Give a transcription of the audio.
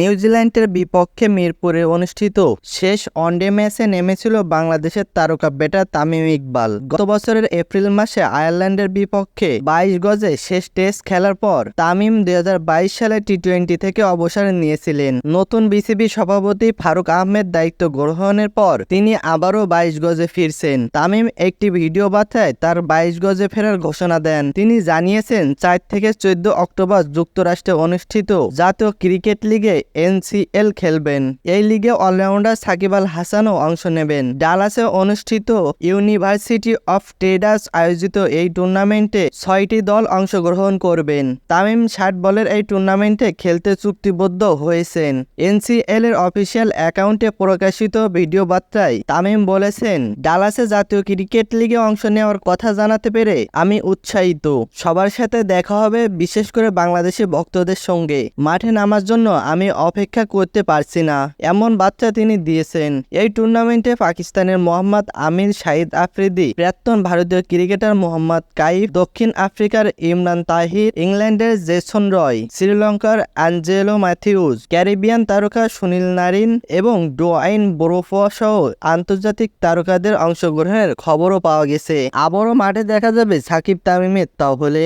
নিউজিল্যান্ডের বিপক্ষে মিরপুরে অনুষ্ঠিত শেষ ওয়ানডে ম্যাচে নেমেছিল বাংলাদেশের তারকা ব্যাটার তামিম ইকবাল। গত বছরের এপ্রিল মাসে আয়ারল্যান্ডের বিপক্ষে বাইশ গজে শেষ টেস্ট খেলার পর তামিম দুই হাজার বাইশ সালে টি টোয়েন্টি থেকে অবসর নিয়েছিলেন। নতুন বিসিবি সভাপতি ফারুক আহমেদ দায়িত্ব গ্রহণের পর তিনি আবারও বাইশ গজে ফিরছেন। তামিম একটি ভিডিও বার্তায় তার বাইশ গজে ফেরার ঘোষণা দেন। তিনি জানিয়েছেন, চার থেকে চোদ্দ অক্টোবর যুক্তরাষ্ট্রে অনুষ্ঠিত জাতীয় ক্রিকেট লিগে এনসিএল খেলবেন। এই লিগে অলরাউন্ডার সাকিব আল হাসানও অংশ নেবেন। ডালাসে অনুষ্ঠিত ইউনিভার্সিটি অফ ট্রেডার্স আয়োজিত এই টুর্নামেন্টে ছয়টি দল অংশগ্রহণ করবেন। তামিম ষাট বলের এই টুর্নামেন্টে খেলতে চুক্তিবদ্ধ হয়েছেন। এনসিএল এর অফিসিয়াল অ্যাকাউন্টে প্রকাশিত ভিডিও বার্তায় তামিম বলেছেন, ডালাসে জাতীয় ক্রিকেট লিগে অংশ নেওয়ার কথা জানাতে পেরে আমি উৎসাহিত। সবার সাথে দেখা হবে, বিশেষ করে বাংলাদেশি ভক্তদের সঙ্গে। মাঠে নামার জন্য আমি অপেক্ষা করতে পারছি না। এমন বার্তা তিনি দিয়েছেন। এই টুর্নামেন্টে পাকিস্তানের মোহাম্মদ আমির শাহিদ আফ্রিদি, প্রাক্তন ভারতীয় ক্রিকেটার মোহাম্মদ কাইফ, দক্ষিণ আফ্রিকার ইমরান তাহির, ইংল্যান্ডের জেসন রয়, শ্রীলঙ্কার অ্যাঞ্জেলো ম্যাথিউজ, ক্যারিবিয়ান তারকা সুনীল নারিন এবং ডোয়াইন বোরোফোয়া সহ আন্তর্জাতিক তারকাদের অংশগ্রহণের খবরও পাওয়া গেছে। আবারও মাঠে দেখা যাবে সাকিব তামিমের তাহলে